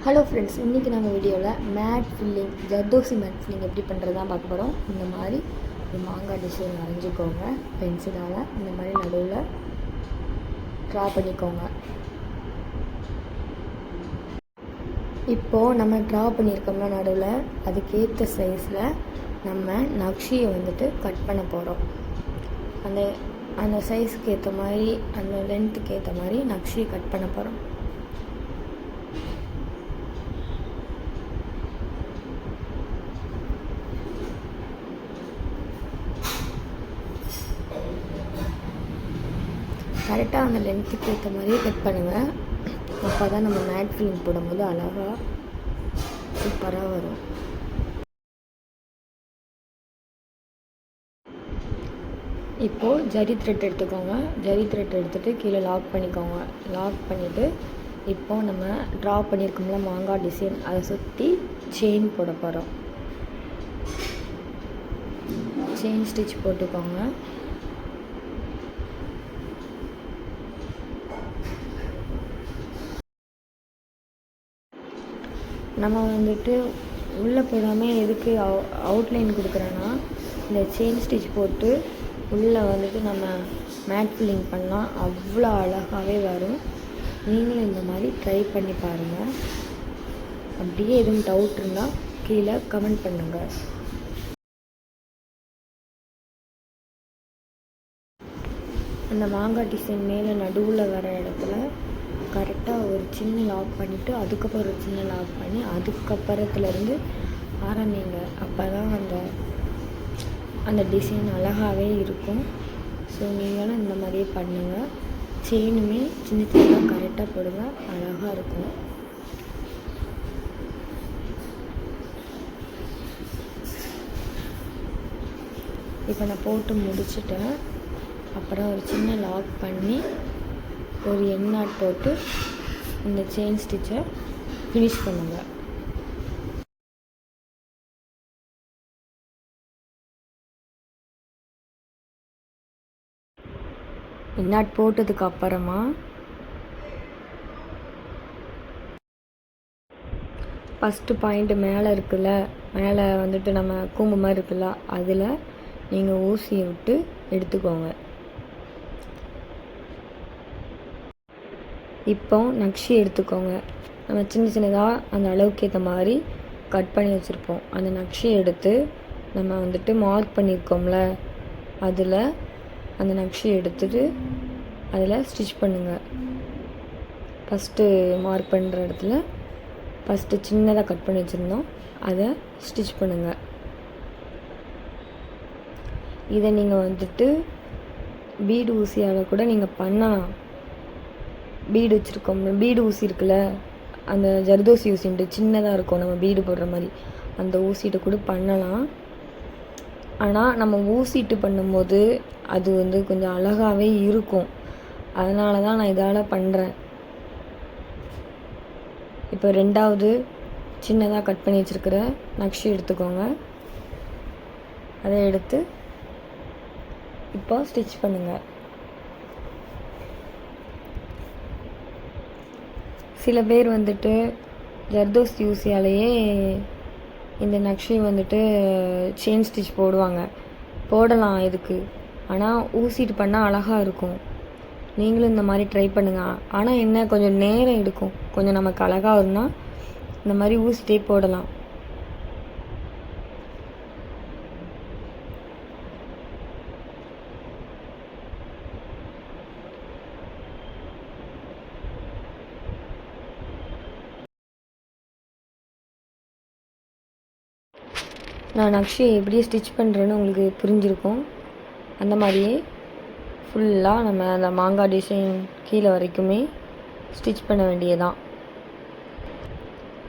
Hello friends இன்றைக்கி நம்ம வீடியோவில் mat filling zardozi mat filling எப்படி பண்ணுறது தான் பார்க்க போகிறோம் இந்த மாதிரி ஒரு மாங்காய் டிசைன் வரைஞ்சிக்கோங்க பென்சிலால் இந்த மாதிரி நடுவில் ட்ரா பண்ணிக்கோங்க. இப்போது நம்ம ட்ரா பண்ணியிருக்கோம்னா நடுவில் அதுக்கேற்ற சைஸில் நம்ம நக்ஷியை வந்துட்டு கட் பண்ண போகிறோம் அந்த அந்த சைஸுக்கு ஏற்ற மாதிரி அந்த லென்த்துக்கு ஏற்ற மாதிரி நக்ஷியை கட் பண்ண போகிறோம் கரெக்டாக அந்த லென்த்துக்கு ஏற்ற மாதிரியே கட் பண்ணுங்கள் அப்போ தான் நம்ம மேட் ஃபிலிம் போடும்போது அழகாக சூப்பராக வரும். இப்போது ஜரி த்ரெட் எடுத்துக்கோங்க. ஜரி த்ரெட் எடுத்துகிட்டு கீழே லாக் பண்ணிக்கோங்க. லாக் பண்ணிவிட்டு இப்போது நம்ம ட்ரா பண்ணியிருக்கோம்ல மாங்காய் டிசைன் அதை சுற்றி செயின் போட போகிறோம் செயின் ஸ்டிச் போட்டுக்கோங்க. நம்ம வந்துட்டு உள்ளே போடாமல் எதுக்கு அவு அவுட்லைன் கொடுக்குறேன்னா இந்த செயின் ஸ்டிச் போட்டு உள்ளே வந்துட்டு நம்ம மேட் ஃபில்லிங் பண்ணால் அவ்வளோ அழகாகவே வரும். நீங்களும் இந்த மாதிரி ட்ரை பண்ணி பாருங்கள் அப்படியே எதுவும் டவுட் இருந்தால் கீழே கமெண்ட் பண்ணுங்கள் அந்த மாங்காய் டிசைன் மேலே நடுவில் வர இடத்துல கரெக்டாக ஒரு சின்ன லாக் பண்ணிவிட்டு அதுக்கப்புறம் ஒரு சின்ன லாக் பண்ணி அதுக்கப்புறத்துலேருந்து ஆரம்பிங்க. அப்போ தான் அந்த அந்த டிசைன் அழகாகவே இருக்கும். ஸோ நீங்களும் இந்த மாதிரியே பண்ணுங்கள் செயினுமே சின்ன சின்னதாக கரெக்டாக போடுங்க. அழகாக இருக்கும். இப்போ நான் போட்டு முடிச்சுட்டேன். அப்புறம் ஒரு சின்ன லாக் பண்ணி ஒரு எண்ணாட் போட்டு இந்த செயின் ஸ்டிச்சை ஃபினிஷ் பண்ணுங்கள் எண்ணாட் போட்டதுக்கு அப்புறமா ஃபஸ்ட்டு பாயிண்ட்டு மேலே இருக்குல்ல மேலே வந்துட்டு நம்ம கூம்பு மாதிரி இருக்குல்ல அதில் நீங்கள் ஊசியை விட்டு எடுத்துக்கோங்க. இப்போ நக்ஷி எடுத்துக்கோங்க. நம்ம சின்ன சின்னதாக அந்த அளவுக்கு ஏற்ற மாதிரி கட் பண்ணி வச்சுருப்போம். அந்த நக்ஷியை எடுத்து நம்ம வந்துட்டு மார்க் பண்ணியிருக்கோம்ல அதில் அந்த நக்ஷியை எடுத்துட்டு அதில் ஸ்டிச் பண்ணுங்கள் ஃபஸ்ட்டு மார்க் பண்ணுற இடத்துல ஃபஸ்ட்டு சின்னதாக கட் பண்ணி வச்சுருந்தோம். அதை ஸ்டிச் பண்ணுங்கள் இதை நீங்கள் வந்துட்டு பீடு ஊசியால் கூட நீங்கள் பண்ணலாம். பீடு வச்சுருக்கோம். பீடு ஊசி இருக்குல்ல அந்த ஜர்தோசி ஊசின்ட்டு சின்னதாக இருக்கும். நம்ம பீடு போடுற மாதிரி. அந்த ஊசிட்டு கூட பண்ணலாம். ஆனால் நம்ம ஊசிட்டு பண்ணும்போது அது வந்து கொஞ்சம் அழகாகவே இருக்கும். அதனால தான் நான் இதால் பண்ணுறேன் இப்போ ரெண்டாவது சின்னதாக கட் பண்ணி வச்சுருக்கிற நக்ஷி எடுத்துக்கோங்க. அதை எடுத்து இப்போ ஸ்டிச் பண்ணுங்கள் சில பேர் வந்துட்டு ஜர்தோஸ் யூசியாலேயே இந்த நக்ஷி வந்துட்டு செயின் ஸ்டிச் போடுவாங்க. போடலாம் இதுக்கு ஆனால் ஊசிட்டு பண்ணால் அழகாக இருக்கும். நீங்களும் இந்த மாதிரி ட்ரை பண்ணுங்கள் ஆனால் என்ன? கொஞ்சம் நேரம் எடுக்கும். கொஞ்சம் நமக்கு அழகாக வரும்னா இந்த மாதிரி ஊசிட்டே போடலாம். நான் நக்ஷி எப்படி ஸ்டிச் பண்ணுறேன்னு உங்களுக்கு புரிஞ்சிருக்கும். அந்த மாதிரியே ஃபுல்லாக நம்ம அந்த மாங்காய் டிசைன் கீழே வரைக்குமே ஸ்டிச் பண்ண வேண்டியதான்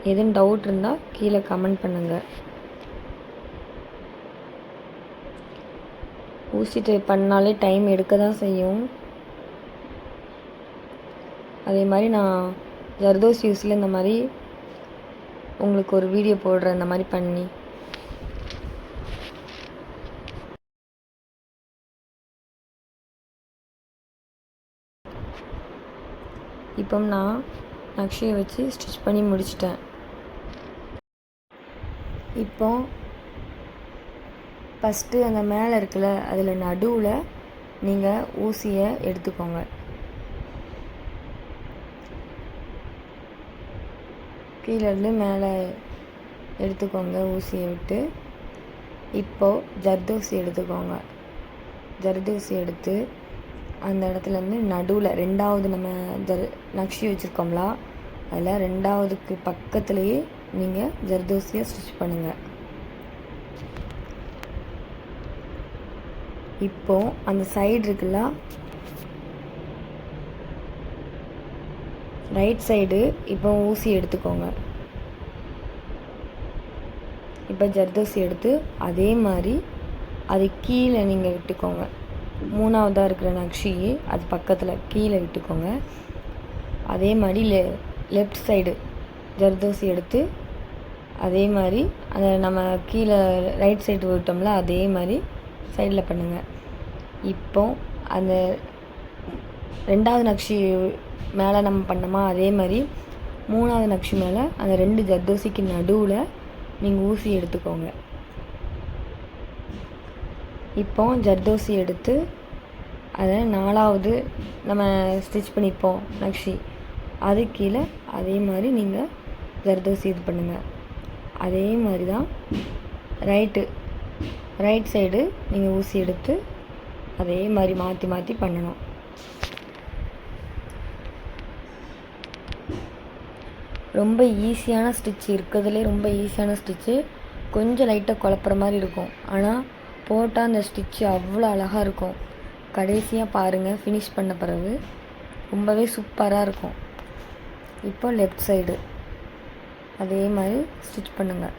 எதுவும் டவுட் இருந்தால் கீழே கமெண்ட் பண்ணுங்கள் ஊசிட்டு பண்ணாலே டைம் எடுக்க தான் செய்யும். அதே மாதிரி நான் ஜர்தோஸ் யூஸில் இந்த மாதிரி உங்களுக்கு ஒரு வீடியோ போடுறேன் இந்த மாதிரி பண்ணி. இப்போ நான் நக்ஷையை வச்சு ஸ்டிச் பண்ணி முடிச்சிட்டேன். இப்போ ஃபஸ்ட்டு அந்த மேலே இருக்குல்ல அதில் நடுவில் நீங்கள் ஊசியை எடுத்துக்கோங்க. கீழேருந்து மேலே எடுத்துக்கோங்க ஊசியை விட்டு. இப்போது ஜர்தோசி எடுத்துக்கோங்க. ஜர்தோசி எடுத்து அந்த இடத்துலேருந்து நடுவில் ரெண்டாவது நம்ம ஜர் நக்ஷி வச்சுருக்கோம்ல அதில் ரெண்டாவதுக்கு பக்கத்துலேயே நீங்கள் ஜர்தோசியை ஸ்டிச் பண்ணுங்கள் இப்போ அந்த சைடு இருக்குல்ல ரைட் சைடு இப்போ ஊசி எடுத்துக்கோங்க. இப்போ ஜர்தோசி எடுத்து அதே மாதிரி அது கீழே நீங்கள் விட்டுக்கோங்க. மூணாவதாக இருக்கிற நக்ஷி அது பக்கத்தில் கீழே விட்டுக்கோங்க. அதே மாதிரி லெ லெஃப்ட் சைடு ஜர்தோசி எடுத்து அதே மாதிரி அந்த நம்ம கீழே ரைட் சைடு விட்டோம்ல அதே மாதிரி சைடில் பண்ணுங்கள் இப்போ அந்த ரெண்டாவது நக்ஷி மேலே நம்ம பண்ணோமா அதே மாதிரி மூணாவது நக்ஷி மேலே அந்த ரெண்டு ஜர்தோசிக்கு நடுவில் நீங்கள் ஊசி எடுத்துக்கோங்க. இப்போ ஜர்தோசி எடுத்து அதை நாலாவது நம்ம ஸ்டிச் பண்ணிப்போம் நக்ஷி. அது கீழே அதே மாதிரி நீங்கள் ஜர்தோசி இது பண்ணுங்கள் அதே மாதிரி தான் ரைட்டு ரைட் சைடு நீங்கள் ஊசி எடுத்து அதே மாதிரி மாற்றி மாற்றி பண்ணணும். ரொம்ப ஈஸியான ஸ்டிச் இருக்கிறதுலே ரொம்ப ஈஸியான ஸ்டிச்சு கொஞ்சம் லைட்டாக குழப்புற மாதிரி இருக்கும். ஆனால் போட்டால் அந்த ஸ்டிச்சு அவ்வளோ அழகாக இருக்கும். கடைசியாக பாருங்கள் ஃபினிஷ் பண்ண பிறகு ரொம்பவே சூப்பராக இருக்கும். இப்போ லெஃப்ட் சைடு அதே மாதிரி ஸ்டிச் பண்ணுங்கள்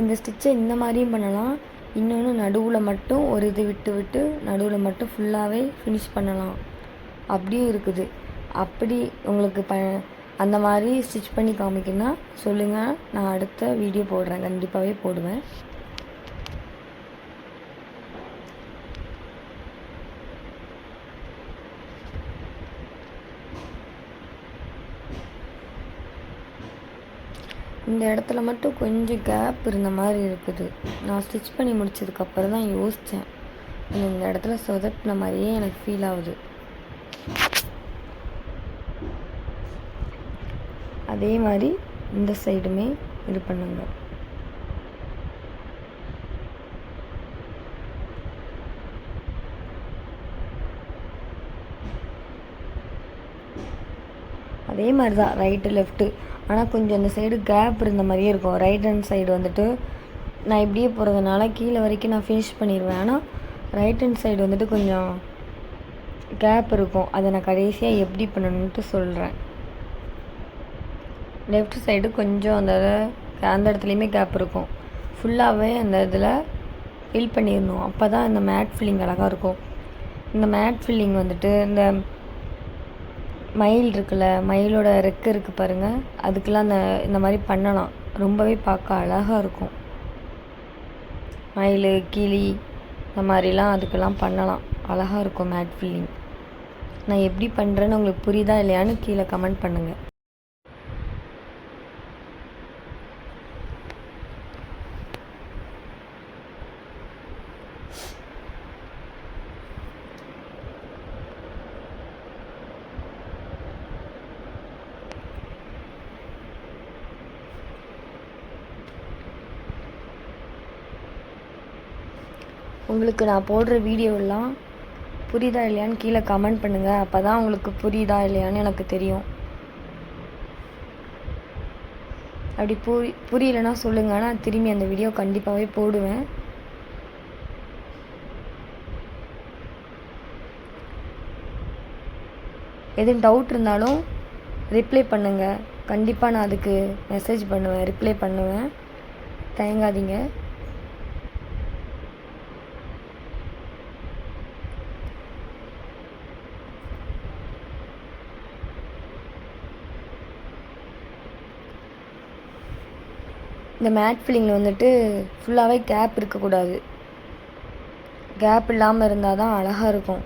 இந்த ஸ்டிச்சை இந்த மாதிரியும் பண்ணலாம். இன்னொன்று நடுவில் மட்டும் ஒரு இது விட்டு விட்டு நடுவில் மட்டும் ஃபுல்லாகவே ஃபினிஷ் பண்ணலாம். அப்படியும் இருக்குது. அப்படி உங்களுக்கு ப அந்த மாதிரி ஸ்டிச் பண்ணி காமிக்கணும்னா சொல்லுங்கள் நான் அடுத்த வீடியோ போடுறேன். கண்டிப்பாகவே போடுவேன். இந்த இடத்துல மட்டும் கொஞ்சம் கேப் இருந்த மாதிரி இருக்குது. நான் ஸ்டிச் பண்ணி முடிச்சதுக்கப்புறம் தான் யோசித்தேன் இந்த இடத்துல சொதப்பின மாதிரியே எனக்கு ஃபீல் ஆகுது. அதே மாதிரி இந்த சைடுமே இது பண்ணுங்க. அதே மாதிரி தான் ரைட்டு லெஃப்ட்டு ஆனால் கொஞ்சம் அந்த சைடு கேப் இருந்த மாதிரியே இருக்கும். ரைட் ஹேண்ட் சைடு வந்துட்டு நான் இப்படியே போகிறதுனால கீழே வரைக்கும் நான் ஃபினிஷ் பண்ணிடுவேன் ஆனால் ரைட் ஹேண்ட் சைடு வந்துட்டு கொஞ்சம் கேப் இருக்கும். அதை நான் கடைசியாக எப்படி பண்ணணுன்ட்டு சொல்கிறேன் லெஃப்ட் சைடு கொஞ்சம் அந்த அந்த இடத்துலையுமே கேப் இருக்கும். ஃபுல்லாகவே அந்த இதில் ஃபில் பண்ணிடணும். அப்போ தான் இந்த மேட் ஃபில்லிங் அழகாக இருக்கும். இந்த மேட் ஃபில்லிங் வந்துட்டு இந்த மயில் இருக்குல்ல மயிலோட ரெக்கை இருக்குது பாருங்கள் அதுக்கெலாம் அந்த இந்த மாதிரி பண்ணலாம். ரொம்பவே பார்க்க அழகாக இருக்கும். மயில் கிளி இந்த மாதிரிலாம் அதுக்கெல்லாம் பண்ணலாம். அழகாக இருக்கும் மேட் ஃபில்லிங் நான் எப்படி பண்ணுறேன்னு உங்களுக்கு புரியுதா இல்லையான்னு கீழே கமெண்ட் பண்ணுங்கள் உங்களுக்கு நான் போடுற வீடியோலாம் புரியுதா இல்லையான்னு கீழே கமெண்ட் பண்ணுங்கள் அப்போ தான் உங்களுக்கு புரியுதா இல்லையான்னு எனக்கு தெரியும். அப்படி புரி புரியலன்னா சொல்லுங்கள் நான் திரும்பி அந்த வீடியோ கண்டிப்பாகவே போடுவேன். எதுவும் டவுட் இருந்தாலும் ரிப்ளை பண்ணுங்கள் கண்டிப்பாக நான் அதுக்கு மெசேஜ் பண்ணுவேன். ரிப்ளை பண்ணுவேன். தயங்காதீங்க. இந்த மேட் ஃபில்லிங்கில் வந்துட்டு ஃபுல்லாகவே கேப் இருக்கக்கூடாது. கேப் இல்லாமல் இருந்தால் தான் அழகாக இருக்கும்.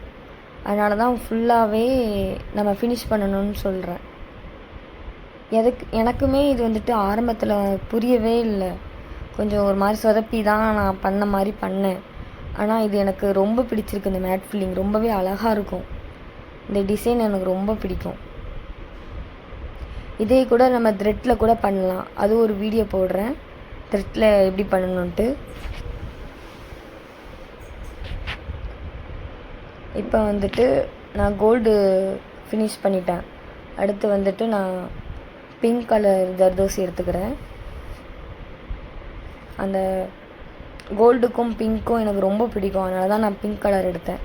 அதனால தான் ஃபுல்லாகவே நம்ம ஃபினிஷ் பண்ணணும்னு சொல்கிறேன் எதுக்கு எனக்குமே இது வந்துட்டு ஆரம்பத்தில் புரியவே இல்லை. கொஞ்சம் ஒரு மாதிரி சொதப்பி தான் நான் பண்ண மாதிரி பண்ணேன். ஆனால் இது எனக்கு ரொம்ப பிடிச்சிருக்கு இந்த மேட் ஃபில்லிங் ரொம்பவே அழகாக இருக்கும். இந்த டிசைன் எனக்கு ரொம்ப பிடிக்கும். இதே கூட நம்ம த்ரெட்டில் கூட பண்ணலாம். அது ஒரு வீடியோ போடுறேன். த்ரெட்டில் எப்படி பண்ணணுன்ட்டு இப்போ வந்துட்டு நான் கோல்டு ஃபினிஷ் பண்ணிட்டேன். அடுத்து வந்துட்டு நான் பிங்க் கலர் ஜர்தோசி எடுத்துக்கிறேன். அந்த கோல்டுக்கும் பிங்க்கும் எனக்கு ரொம்ப பிடிக்கும். அதனால தான் நான் பிங்க் கலர் எடுத்தேன்.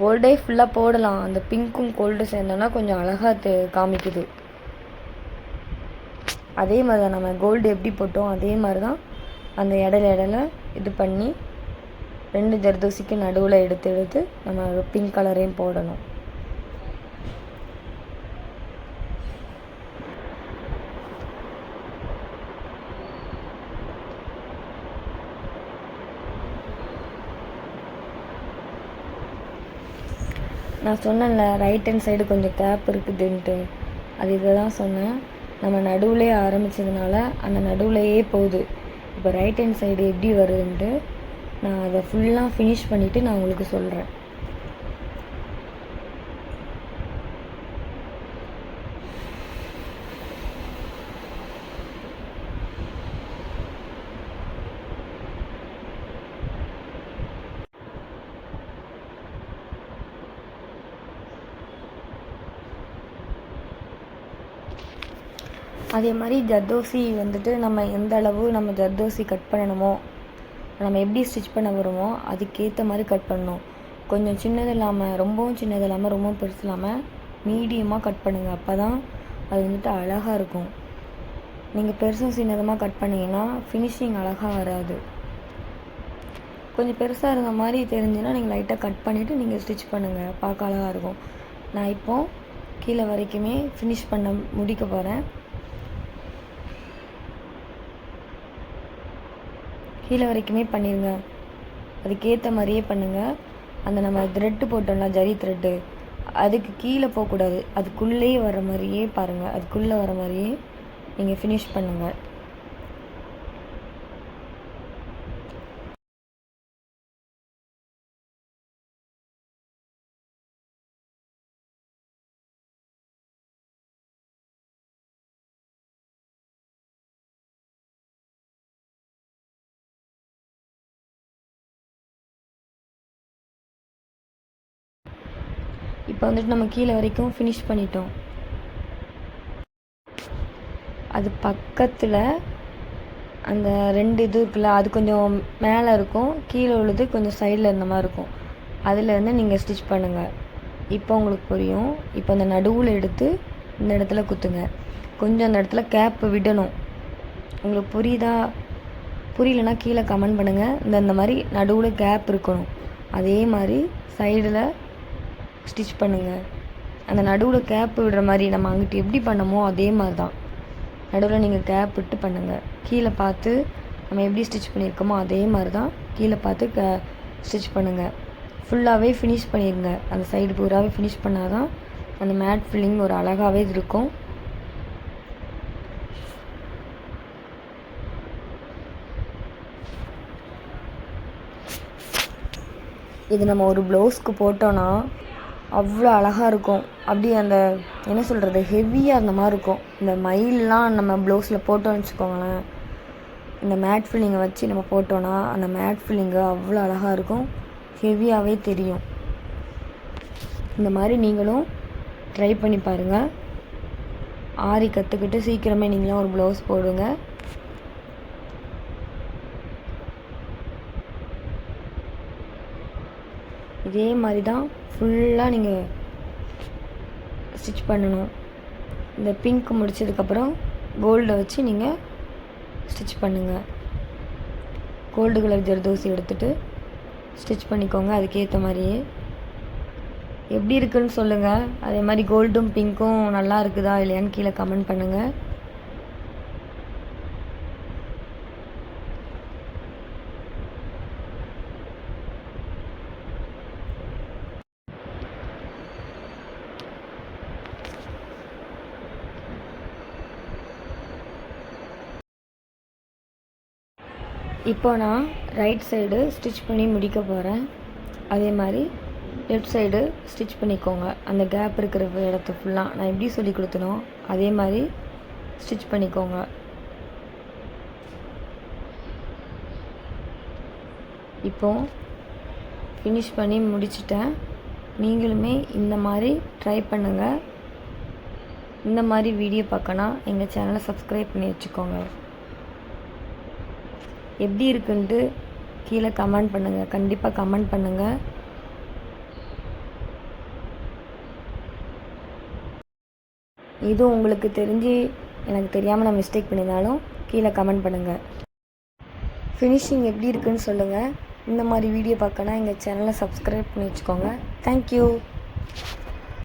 கோல்டே ஃபுல்லாக போடலாம். அந்த பிங்க்கும் கோல்டு சேர்ந்தோன்னா கொஞ்சம் அழகாக காமிக்குது. அதே மாதிரி தான் நம்ம கோல்டு எப்படி போட்டோம் அதே மாதிரி தான் அந்த இடையில இடையில இது பண்ணி ரெண்டு ஜர்தோசிக்கு நடுவில் எடுத்து எடுத்து நம்ம பிங்க் கலரையும் போடணும். நான் சொன்னேன்ல ரைட் ஹேண்ட் சைடு கொஞ்சம் கேப் இருக்குதுன்ட்டு. அது இதை தான் சொன்னேன். நம்ம நடுவில் ஆரம்பித்ததுனால அந்த நடுவுலையே போகுது. இப்போ ரைட் ஹேண்ட் சைடு எப்படி வருதுன்ட்டு நான் அதை ஃபுல்லாக ஃபினிஷ் பண்ணிவிட்டு நான் உங்களுக்கு சொல்கிறேன் அதே மாதிரி ஜர்தோசி வந்துட்டு நம்ம எந்த அளவு நம்ம ஜர்தோசி கட் பண்ணணுமோ நம்ம எப்படி ஸ்டிச் பண்ண வருமோ அதுக்கேற்ற மாதிரி கட் பண்ணணும். கொஞ்சம் சின்னது இல்லாமல் ரொம்பவும் சின்னது இல்லாமல் ரொம்பவும் பெருசு இல்லாமல் மீடியமாக கட் பண்ணுங்கள் அப்போ தான் அது வந்துட்டு அழகாக இருக்கும். நீங்கள் பெருசும் சின்னதமாக கட் பண்ணிங்கன்னா ஃபினிஷிங் அழகாக வராது. கொஞ்சம் பெருசாக இருந்த மாதிரி தெரிஞ்சுன்னா நீங்கள் லைட்டாக கட் பண்ணிவிட்டு நீங்கள் ஸ்டிச் பண்ணுங்கள் பார்க்க அழகாக இருக்கும். நான் இப்போது கீழே வரைக்குமே ஃபினிஷ் பண்ண முடிக்க போகிறேன் கீழே வரைக்குமே பண்ணிடுங்க அதுக்கேற்ற மாதிரியே பண்ணுங்கள் அந்த நம்ம த்ரெட்டு போட்டோம்ல ஜரி த்ரெட்டு அதுக்கு கீழே போகக்கூடாது. அதுக்குள்ளேயே வர மாதிரியே பாருங்கள் அதுக்குள்ளே வர மாதிரியே நீங்கள் ஃபினிஷ் பண்ணுங்கள் இப்போ வந்துட்டு நம்ம கீழே வரைக்கும் ஃபினிஷ் பண்ணிட்டோம். அது பக்கத்தில் அந்த ரெண்டு இது இருக்குல்ல அது கொஞ்சம் மேலே இருக்கும். கீழே உள்ளது கொஞ்சம் சைடில் இருந்த மாதிரி இருக்கும். அதுலேருந்து நீங்கள் ஸ்டிச் பண்ணுங்கள் இப்போ உங்களுக்கு புரியும். இப்போ அந்த நடுவில் எடுத்து இந்த இடத்துல குத்துங்க. கொஞ்சம் அந்த இடத்துல கேப்பு விடணும். உங்களுக்கு புரியுதா? புரியலன்னா கீழே கமெண்ட் பண்ணுங்கள் இந்த இந்த மாதிரி நடுவில் கேப் இருக்கணும். அதே மாதிரி சைடில் ஸ்டிச் பண்ணுங்கள் அந்த நடுவில் கேப் விடுற மாதிரி நம்ம அங்கிட்டு எப்படி பண்ணமோ அதே மாதிரி தான் நடுவில் நீங்கள் கேப் விட்டு பண்ணுங்கள் கீழே பார்த்து நம்ம எப்படி ஸ்டிச் பண்ணியிருக்கோமோ அதே மாதிரி தான் கீழே பார்த்து க ஸ்டிச் பண்ணுங்கள் ஃபுல்லாகவே ஃபினிஷ் பண்ணிடுங்க அந்த சைடு பூராவே ஃபினிஷ் பண்ணால் தான் அந்த மேட் ஃபில்லிங் ஒரு அழகாகவே இருக்கும். இது நம்ம ஒரு ப்ளவுஸ்க்கு போட்டோன்னா அவ்வளோ அழகாக இருக்கும். அப்படியே அந்த என்ன சொல்கிறது ஹெவியாக அந்த மாதிரி இருக்கும். இந்த மயிலெலாம் நம்ம ப்ளவுஸில் போட்டோம்னு வச்சுக்கோங்களேன். இந்த மேட் ஃபில்லிங்கை வச்சு நம்ம போட்டோன்னா அந்த மேட் ஃபில்லிங்கு அவ்வளோ அழகாக இருக்கும். ஹெவியாகவே தெரியும். இந்த மாதிரி நீங்களும் ட்ரை பண்ணி பாருங்கள் ஆரி கற்றுக்கிட்டு சீக்கிரமே நீங்களும் ஒரு ப்ளவுஸ் போடுங்க. இதே மாதிரி தான் ஃபுல்லாக நீங்கள் ஸ்டிச் பண்ணணும். இந்த பிங்க் முடித்ததுக்கப்புறம் கோல்டை வச்சு நீங்கள் ஸ்டிச் பண்ணுங்கள் கோல்டு கலர் ஜர்தோசி எடுத்துகிட்டு ஸ்டிச் பண்ணிக்கோங்க. அதுக்கேற்ற மாதிரியே. எப்படி இருக்குன்னு சொல்லுங்கள் அதே மாதிரி கோல்டும் பிங்க்கும் நல்லா இருக்குதா இல்லையான்னு கீழே கமெண்ட் பண்ணுங்கள் இப்போ நான் ரைட் சைடு ஸ்டிச் பண்ணி முடிக்க போகிறேன் அதே மாதிரி லெஃப்ட் சைடு ஸ்டிச் பண்ணிக்கோங்க. அந்த கேப் இருக்கிற இடத்த ஃபுல்லாக நான் எப்படி சொல்லி கொடுத்தனோ அதே மாதிரி ஸ்டிச் பண்ணிக்கோங்க. இப்போ ஃபினிஷ் பண்ணி முடிச்சிட்டேன். நீங்களுமே இந்த மாதிரி ட்ரை பண்ணுங்கள் இந்த மாதிரி வீடியோ பார்க்கனா எங்கள் சேனலை சப்ஸ்கிரைப் பண்ணி வச்சுக்கோங்க. எப்படி இருக்குன்ட்டு கீழே கமெண்ட் பண்ணுங்கள் கண்டிப்பாக கமெண்ட் பண்ணுங்கள் இது உங்களுக்கு தெரிஞ்சு எனக்கு தெரியாமல் நான் மிஸ்டேக் பண்ணியிருந்தாலும் கீழே கமெண்ட் பண்ணுங்கள் ஃபினிஷிங் எப்படி இருக்குன்னு சொல்லுங்கள் இந்த மாதிரி வீடியோ பார்க்கனா எங்கள் சேனலை சப்ஸ்கிரைப் பண்ணி வச்சுக்கோங்க. தேங்க்யூ